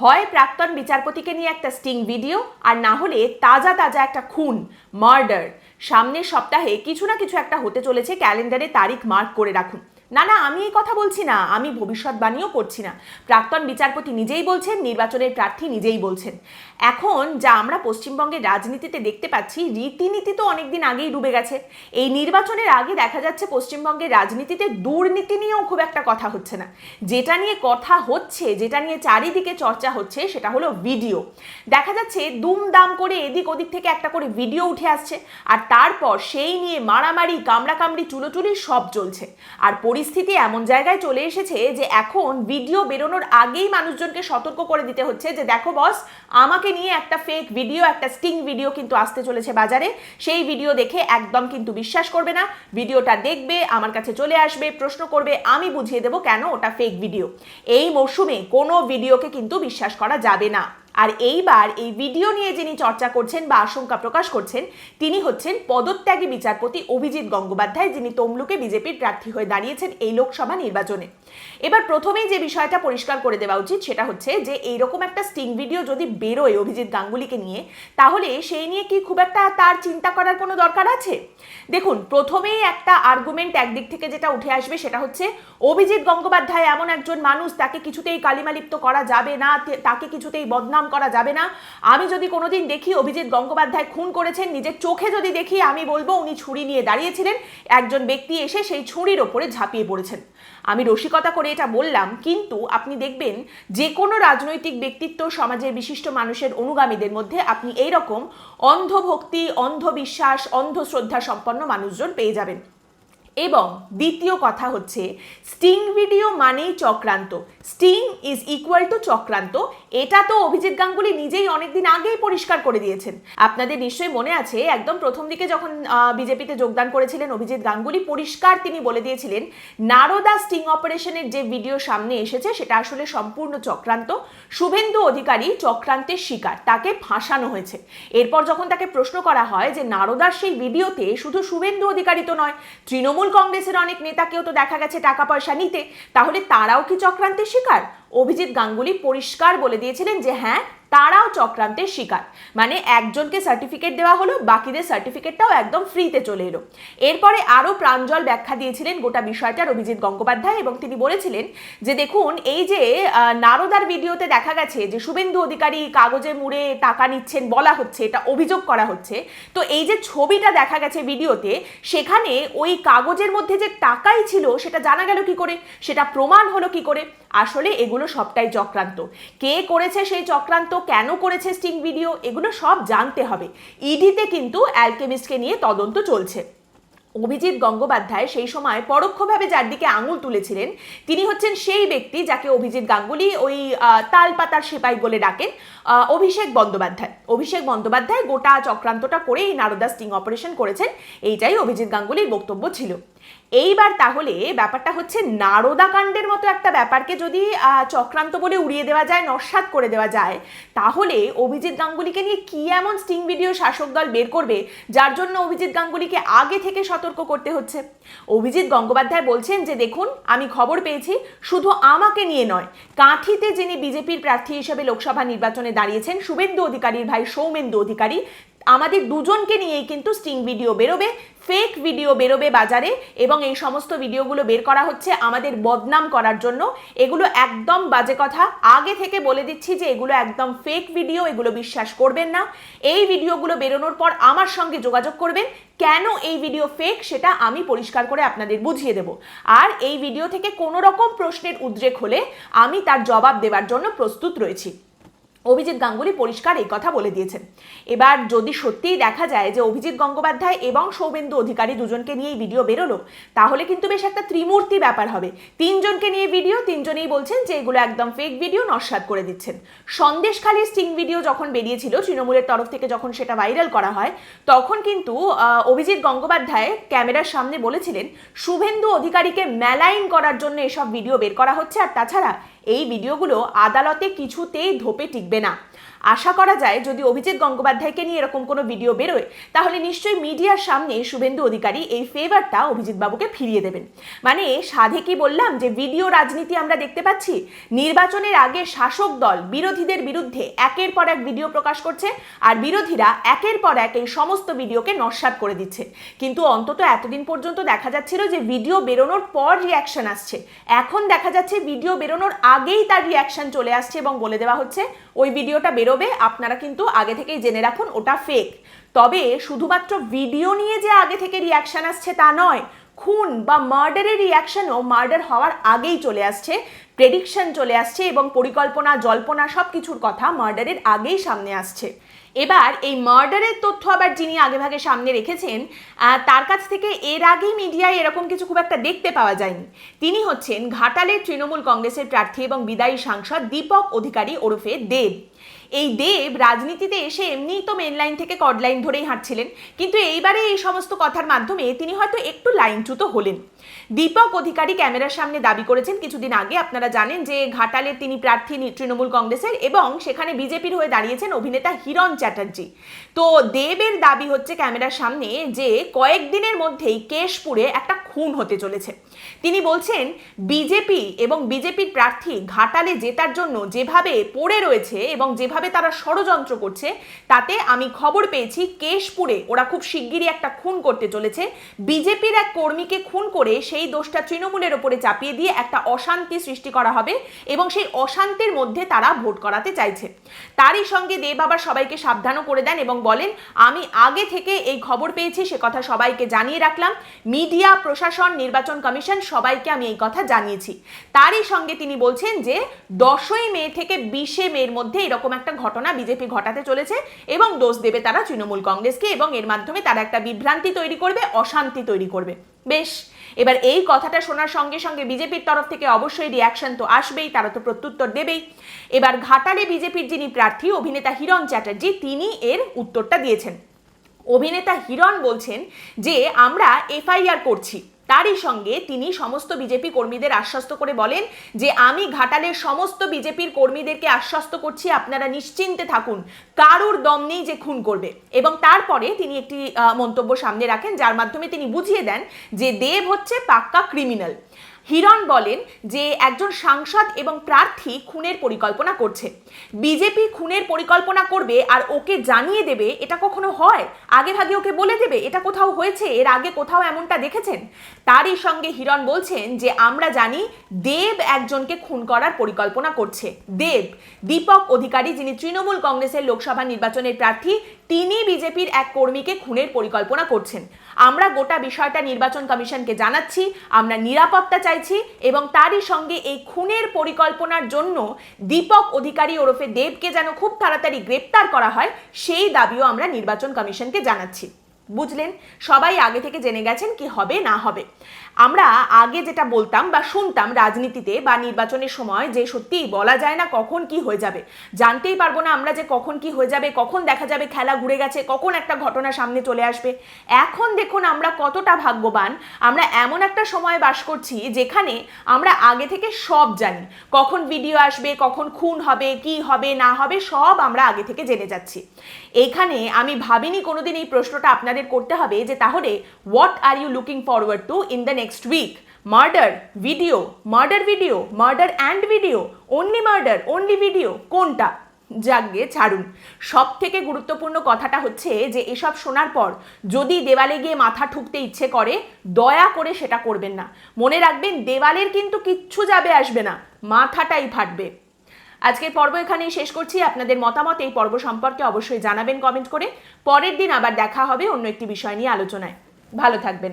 হয় প্রাক্তন বিচারপতিকে নিয়ে একটা স্টিং ভিডিও আর না হলে তাজা তাজা একটা খুন মার্ডার সামনের সপ্তাহে কিছু না কিছু একটা হতে চলেছে ক্যালেন্ডারে তারিখ মার্ক করে রাখুন। না না, আমি এই কথা বলছি না, আমি ভবিষ্যৎবাণীও করছি না। প্রাক্তন বিচারপতি নিজেই বলছেন, নির্বাচনের প্রার্থী নিজেই বলছেন। এখন যা আমরা পশ্চিমবঙ্গের রাজনীতিতে দেখতে পাচ্ছি, রীতিনীতি তো অনেকদিন আগেই ডুবে গেছে। এই নির্বাচনের আগে দেখা যাচ্ছে পশ্চিমবঙ্গের রাজনীতিতে দুর্নীতি নিয়েও খুব একটা কথা হচ্ছে না। যেটা নিয়ে কথা হচ্ছে, যেটা নিয়ে চারিদিকে চর্চা হচ্ছে, সেটা হলো ভিডিও। দেখা যাচ্ছে দুমদাম করে এদিক ওদিক থেকে একটা করে ভিডিও উঠে আসছে, আর তারপর সেই নিয়ে মারামারি, কামড়াকামড়ি চুলোচুলি সব চলছে। আর পরিস্থিতি এমন জায়গায় চলে এসেছে যে এখন ভিডিও বেরোনোর আগেই মানুষজনকে সতর্ক করে দিতে হচ্ছে যে দেখো বস, আমাকে নিয়ে একটা ফেক ভিডিও একটা স্টিং ভিডিও কিন্তু আসতে চলেছে বাজারে। সেই ভিডিও দেখে একদম কিন্তু বিশ্বাস করবে না। ভিডিওটা দেখবে, আমার কাছে চলে আসবে, প্রশ্ন করবে, আমি বুঝিয়ে দেবো কেন ওটা ফেক ভিডিও এই মরশুমে কোনো ভিডিওকে কিন্তু বিশ্বাস করা যাবে না। আর এইবার এই ভিডিও নিয়ে যিনি চর্চা করছেন বা আশঙ্কা প্রকাশ করছেন, তিনি হচ্ছেন পদত্যাগী বিচারপতি অভিজিৎ গঙ্গোপাধ্যায়, যিনি তমলুকে বিজেপির প্রার্থী হয়ে দাঁড়িয়েছেন এই লোকসভা নির্বাচনে। এবার প্রথমেই যে বিষয়টা পরিষ্কার করে দেওয়া উচিত সেটা হচ্ছে যে, এইরকম একটা স্টিং ভিডিও যদি বেরোয় অভিজিৎ গাঙ্গুলিকে নিয়ে, তাহলে সেই নিয়ে কি খুব একটা তার চিন্তা করার কোনো দরকার আছে? দেখুন, প্রথমেই একটা আর্গুমেন্ট একদিক থেকে যেটা উঠে আসবে সেটা হচ্ছে, অভিজিৎ গঙ্গোপাধ্যায় এমন একজন মানুষ, তাকে কিছুতেই কালিমালিপ্ত করা যাবে না তাকে কিছুতেই বদনাম করা যাবে না। আমি যদি কোনোদিন দেখি অভিজিৎ গঙ্গোপাধ্যায় খুন করেছেন, নিজের চোখে যদি দেখি, আমি বলব উনি ছুরি নিয়ে দাঁড়িয়েছিলেন। একজন ব্যক্তি এসে সেই ছুরির ওপরে ঝাঁপিয়ে পড়েছেন। আমি রসিকতা করে এটা বললাম, কিন্তু আপনি দেখবেন যে কোনো রাজনৈতিক ব্যক্তিত্ব, সমাজের বিশিষ্ট মানুষের অনুগামীদের মধ্যে আপনি এই রকম অন্ধভক্তি, অন্ধবিশ্বাস, অন্ধশ্রদ্ধা সম্পন্ন মানুষজন পেয়ে যাবেন। এবং দ্বিতীয় কথা হচ্ছে, স্টিং ভিডিও মানেই চক্রান্ত। স্টিং ইজ ইকুয়াল টু চক্রান্ত। এটা তো অভিজিৎ গাঙ্গুলি নিজেই অনেকদিন আগেই পরিষ্কার করে দিয়েছেন। আপনাদের নিশ্চয়ই মনে আছে, একদম প্রথম দিকে যখন বিজেপিতে যোগদান করেছিলেন অভিজিৎ গাঙ্গুলি, পরিষ্কার তিনি বলে দিয়েছিলেন, নারদা স্টিং অপারেশনের যে ভিডিও সামনে এসেছে, সেটা আসলে সম্পূর্ণ চক্রান্ত। শুভেন্দু অধিকারী চক্রান্তের শিকার, তাকে ফাঁসানো হয়েছে। এরপর যখন তাকে প্রশ্ন করা হয় যে, নারদার সেই ভিডিওতে শুধু শুভেন্দু অধিকারী তো নয়, তৃণমূল কংগ্রেসের অনেক নেতাকেও তো দেখা গেছে টাকা পয়সা নিতে। তাহলে তারাও কি চক্রান্তের শিকার? অভিজিৎ গাঙ্গুলি পরিষ্কার বলে দিয়েছিলেন যে হ্যাঁ তারাও চক্রান্তের শিকার। মানে একজনকে সার্টিফিকেট দেওয়া হলো, বাকিদের সার্টিফিকেটটাও একদম ফ্রিতে চলে এলো। এরপরে আরও প্রাঞ্জল ব্যাখ্যা দিয়েছিলেন গোটা বিষয়টার অভিজিৎ গঙ্গোপাধ্যায় এবং তিনি বলেছিলেন যে দেখুন, এই যে নারদার ভিডিওতে দেখা গেছে যে শুভেন্দু অধিকারী কাগজে মুড়ে টাকা নিচ্ছেন বলা হচ্ছে, এটা অভিযোগ করা হচ্ছে। তো এই যে ছবিটা দেখা গেছে ভিডিওতে, সেখানে ওই কাগজের মধ্যে যে টাকাই ছিল, সেটা জানা গেল কি করে? সেটা প্রমাণ হলো কি করে? আসলে এগুলো সবটাই চক্রান্ত। কে করেছে সেই চক্রান্ত, কেন করেছে স্টিং ভিডিও, এগুলো সব জানতে হবে। ইডিতে কিন্তু অ্যালকেমিস্টকে নিয়ে তদন্ত চলছে। অভিজিৎ গঙ্গোপাধ্যায় সেই সময় পরোক্ষভাবে যার দিকে আঙুল তুলেছিলেন, তিনি হচ্ছেন সেই ব্যক্তি যাকে অভিজিৎ গাঙ্গুলি ওই তালপাতার সেপাই বলে ডাকেন অভিষেক বন্দ্যোপাধ্যায়। অভিষেক বন্দ্যোপাধ্যায় গোটা চক্রান্তটা করে এই নারদা স্টিং অপারেশন করেছেন, এইটাই অভিজিৎ গাঙ্গুলির বক্তব্য ছিল। এইবার তাহলে ব্যাপারটা হচ্ছে নারদা কাণ্ডের মতো একটা ব্যাপারকে যদি চক্রান্ত বলে উড়িয়ে দেওয়া যায়, নস্বাত করে দেওয়া যায়, তাহলে অভিজিৎ গাঙ্গুলিকে নিয়ে কি এমন স্টিং ভিডিও শাসক দল বের করবে, যার জন্য অভিজিৎ গাঙ্গুলিকে আগে থেকে সতর্ক করতে হচ্ছে? অভিজিৎ গঙ্গোপাধ্যায় বলছেন যে, দেখুন, আমি খবর পেয়েছি, শুধু আমাকে নিয়ে নয়, কাঁথিতে যিনি বিজেপির প্রার্থী হিসেবে লোকসভা নির্বাচনে দাঁড়িয়েছেন, শুভেন্দু অধিকারীর ভাই সৌমেন্দু অধিকারী আমাদের দুজনকে নিয়েই কিন্তু স্টিং ভিডিও বেরোবে ফেক ভিডিও বেরোবে বাজারে এবং এই সমস্ত ভিডিওগুলো বের করা হচ্ছে আমাদের বদনাম করার জন্য। এগুলো একদম বাজে কথা। আগে থেকে বলে দিচ্ছি যে এগুলো একদম ফেক ভিডিও এগুলো বিশ্বাস করবেন না। এই ভিডিওগুলো বেরোনোর পর আমার সঙ্গে যোগাযোগ করবেন। কেন এই ভিডিও ফেক সেটা আমি পরিষ্কার করে আপনাদের বুঝিয়ে দেব। আর এই ভিডিও থেকে কোনো রকম প্রশ্নের উদ্রেক হলে আমি তার জবাব দেওয়ার জন্য প্রস্তুত রয়েছি। অভিজিৎ গাঙ্গুলি পরিষ্কার এই কথা বলে দিয়েছেন। এবার যদি সত্যিই দেখা যায় যে অভিজিৎ গঙ্গোপাধ্যায় এবং সৌমেন্দু অধিকারী দুজনকে নিয়ে এই ভিডিও বেরোলো, তাহলে কিন্তু বেশ একটা ত্রিমূর্তি ব্যাপার হবে। তিনজনকে নিয়ে ভিডিও, তিনজনেই বলছেন যে এগুলো একদম ফেক ভিডিও নস্বাত করে দিচ্ছেন। সন্দেশখালী স্টিং ভিডিও যখন বেরিয়েছিল তৃণমূলের তরফ থেকে যখন সেটা ভাইরাল করা হয়, তখন কিন্তু অভিজিৎ গঙ্গোপাধ্যায় ক্যামেরার সামনে বলেছিলেন, শুভেন্দু অধিকারীকে মেলাইন করার জন্য এসব ভিডিও বের করা হচ্ছে। আর তাছাড়া এই ভিডিওগুলো আদালতে কিছুতেই ধোপে টিকবে না। আশা করা যায় যদি অভিজিৎ গঙ্গোপাধ্যায়কে নিয়ে এরকম কোনো ভিডিও বেরোয়, তাহলে নিশ্চয়ই মিডিয়ার সামনে শুভেন্দু অধিকারী এই ফেভারটা অভিজিৎ বাবুকে ফিরিয়ে দেবেন। মানে সাধে কি বললাম যে ভিডিও রাজনীতি আমরা দেখতে পাচ্ছি, নির্বাচনের আগে শাসক দল বিরোধীদের বিরুদ্ধে একের পর এক ভিডিও প্রকাশ করছে আর বিরোধীরা একের পর এক এই সমস্ত ভিডিওকে নস্বাত করে দিচ্ছে। কিন্তু অন্তত এতদিন পর্যন্ত দেখা যাচ্ছিল যে ভিডিও বেরোনোর পর রিয়াকশন আসছে। এখন দেখা যাচ্ছে ভিডিও বেরোনোর আগেই তার রিয়াকশন চলে আসছে এবং বলে দেওয়া হচ্ছে, ওই ভিডিওটা বেরোবে, আপনারা কিন্তু আগে থেকেই জেনে রাখুন ওটা ফেক তবে শুধুমাত্র ভিডিও নিয়ে যে আগে থেকে রিয়াকশান আসছে তা নয়, খুন বা মার্ডারের রিয়াকশনও মার্ডার হওয়ার আগেই চলে আসছে। প্রেডিকশন চলে আসছে এবং পরিকল্পনা, জল্পনা সব কিছুর কথা মার্ডারের আগেই সামনে আসছে। এবার এই মার্ডারের তথ্য আবার যিনি আগেভাগে সামনে রেখেছেন তার কাছ থেকে এর আগেই মিডিয়ায় এরকম কিছু খুব একটা দেখতে পাওয়া যায়নি। তিনি হচ্ছেন ঘাটালের তৃণমূল কংগ্রেসের প্রার্থী এবং বিদায়ী সাংসদ দীপক অধিকারী ওরফে দেব। এই দেব রাজনীতিতে এসে এমনিই তো মেন লাইন থেকে কড লাইন ধরেই হাঁটছিলেন, কিন্তু এইবারে এই সমস্ত কথার মাধ্যমে তিনি হয়তো একটু লাইনচ্যুত হলেন। দীপক অধিকারী ক্যামেরার সামনে দাবি করেছেন, কিছুদিন আগে আপনারা জানেন যে ঘাটালের তিনি প্রার্থী তৃণমূল কংগ্রেসের এবং সেখানে বিজেপির হয়ে দাঁড়িয়েছেন অভিনেতা হিরণ চ্যাটার্জি। তো দেবের দাবি হচ্ছে ক্যামেরার সামনে যে কয়েকদিনের মধ্যেই কেশপুরে একটা খুন হতে চলেছে। তিনি বলছেন, বিজেপি এবং বিজেপির প্রার্থী ঘাটালে জেতার জন্য যেভাবে পড়ে রয়েছে এবং যেভাবে তারা ষড়যন্ত্র করছে, তাতে আমি খবর পেয়েছি কেশপুরে ওরা খুব শিগগিরই একটা খুন করতে চলেছে। বিজেপির এক কর্মীকে খুন করে সেই দোষটা তৃণমূলের ওপরে চাপিয়ে দিয়ে একটা অশান্তি সৃষ্টি করা হবে এবং সেই অশান্তির মধ্যে তারা ভোট করাতে চাইছে। তারই সঙ্গে দেব আবার সবাইকে সাবধানও করে দেন এবং বলেন, আমি আগে থেকে এই খবর পেয়েছি, সে কথা সবাইকে জানিয়ে রাখলাম। মিডিয়া, প্রশাসন, নির্বাচন কমিশন সবাইকে আমি এই কথা জানিয়েছি। তারই সঙ্গে তিনি বলছেন যে, দশই মে থেকে বিশে মের মধ্যে এরকম একটা ঘটনা বিজেপি ঘটাতে চলেছে এবং দোষ দেবে তারা তৃণমূল কংগ্রেসকে এবং এর মাধ্যমে তারা একটা বিভ্রান্তি তৈরি করবে, অশান্তি তৈরি করবে। বেশ এবার এই কথাটা শোনার সঙ্গে সঙ্গে বিজেপির তরফ থেকে অবশ্যই রিয়াকশন তো আসবেই, তারা তো প্রত্যুত্তর দেবেই। এবার ঘাটালে বিজেপির যিনি প্রার্থী, অভিনেতা হিরণ চ্যাটার্জি, তিনি এর উত্তরটা দিয়েছেন। অভিনেতা হিরণ বলছেন যে, আমরা এফআইআর করছি। তারই সঙ্গে তিনি সমস্ত বিজেপি কর্মীদের আশ্বস্ত করে বলেন যে আমি ঘাটালের সমস্ত বিজেপির কর্মীদেরকে আশ্বস্ত করছি, আপনারা নিশ্চিন্তে থাকুন। কারুর দম নেই যে খুন করবে। এবং তারপরে তিনি একটি মন্তব্য সামনে রাখেন, যার মাধ্যমে তিনি বুঝিয়ে দেন যে দেব হচ্ছে পাক্কা ক্রিমিনাল। হিরণ বলেন যে একজন সাংসদ এবং প্রার্থী খুনের পরিকল্পনা করছে। বিজেপি খুনের পরিকল্পনা করবে আর ওকে জানিয়ে দেবে, এটা কখনো হয়? আগে ভাগে ওকে বলে দেবে, এটা কোথাও হয়েছে? এর আগে কোথাও এমনটা দেখেছেন? তারই সঙ্গে হিরণ বলছেন যে, আমরা জানি দেব একজনকে খুন করার পরিকল্পনা করছে। দেব, দীপক অধিকারী যিনি তৃণমূল কংগ্রেসের লোকসভা নির্বাচনের প্রার্থী, তিনি বিজেপির এক কর্মীকে খুনের পরিকল্পনা করছেন। আমরা গোটা বিষয়টা নির্বাচন কমিশনকে জানাচ্ছি, আমরা নিরাপত্তা চাইছি এবং তারই সঙ্গে এই খুনের পরিকল্পনার জন্য দীপক অধিকারী ওরফে দেবকে যেন খুব তাড়াতাড়ি গ্রেপ্তার করা হয়, সেই দাবিও আমরা নির্বাচন কমিশনকে জানাচ্ছি। বুঝলেন? সবাই আগে থেকে জেনে গেছেন কি হবে, না হবে। আমরা আগে যেটা বলতাম বা শুনতাম রাজনীতিতে বা নির্বাচনের সময় যে সত্যিই বলা যায় না কখন কি হয়ে যাবে, জানতেই পারব না আমরা যে কখন কি হয়ে যাবে, কখন দেখা যাবে খেলা ঘুরে গেছে, কখন একটা ঘটনা সামনে চলে আসবে। এখন দেখুন আমরা কতটা ভাগ্যবান, আমরা এমন একটা সময় বাস করছি যেখানে আমরা আগে থেকে সব জানি, কখন ভিডিও আসবে, কখন খুন হবে, কি হবে, না হবে, সব আমরা আগে থেকে জেনে যাচ্ছি। এখানে আমি ভাবিনি কোনোদিন এই প্রশ্নটা আপনাদের করতে হবে যে তাহলে what are you looking forward to in the next week murder video murder video murder and video only murder only video কোনটা? যাগে ছাড়ুন। সব থেকে গুরুত্বপূর্ণ কথাটা হচ্ছে যে এসব শোনার পর যদি দেওয়ালে গিয়ে মাথা ঠুকতে ইচ্ছে করে, দয়া করে সেটা করবেন না। মনে রাখবেন, দেওয়ালের কিন্তু কিচ্ছু যাবে আসবে না। মাথাটাই ফাটবে। আজকের পর্ব এখানেই শেষ করছি। আপনাদের মতামত এই পর্ব সম্পর্কে অবশ্যই জানাবেন কমেন্ট করে। পরের দিন আবার দেখা হবে অন্য একটি বিষয় নিয়ে আলোচনায়। ভালো থাকবেন।